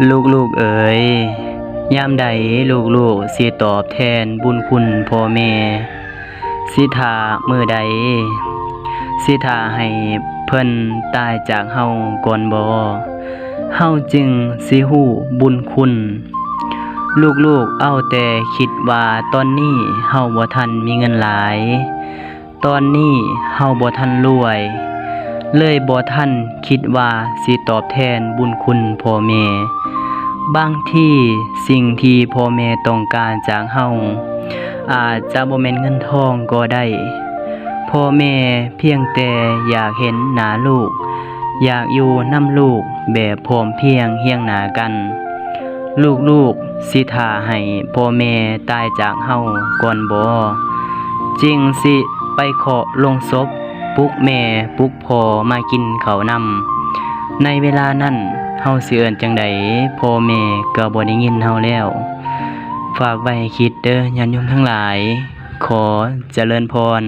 ลูกลูกๆเอ๋ยยามใดลูกลูกๆสิตอบแทนบุญคุณพ่อแม่ สิทามือใด สิทาให้เพิ่นตายจากเฮาก่อนบ่เฮาจึงสิฮู้บุญคุณ ลูกๆเอาแต่คิดว่าตอนนี้เฮาบ่ทันมีเงินหลาย ตอนนี้เฮาบ่ทันรวย เลยบ่ทันคิดว่าสิตอบแทนบุญคุณพ่อแม่บางที่สิ่งที่พ่อแม่ต้องการจากเฮาอาจจะบ่แม่นเงินทองก็ได้ พ่อแม่เพียงแต่อยากเห็นหน้าลูก อยากอยู่นำลูกแบบพร้อมเพียงเฮียงหนากัน ลูกๆสิท่าให้พ่อแม่ตายจากเฮาก่อนบ่จริงสิไปเคาะลงศพ ปลุกแม่ปลุกพ่อมากินเขานำในเวลานั้นเฮาเสื่อนจังใดพ่อแม่ก็บ่ได้ยินเฮาแล้ว ฝากไว้คิดเด้อญาติโยมทั้งหลาย ขอเจริญพร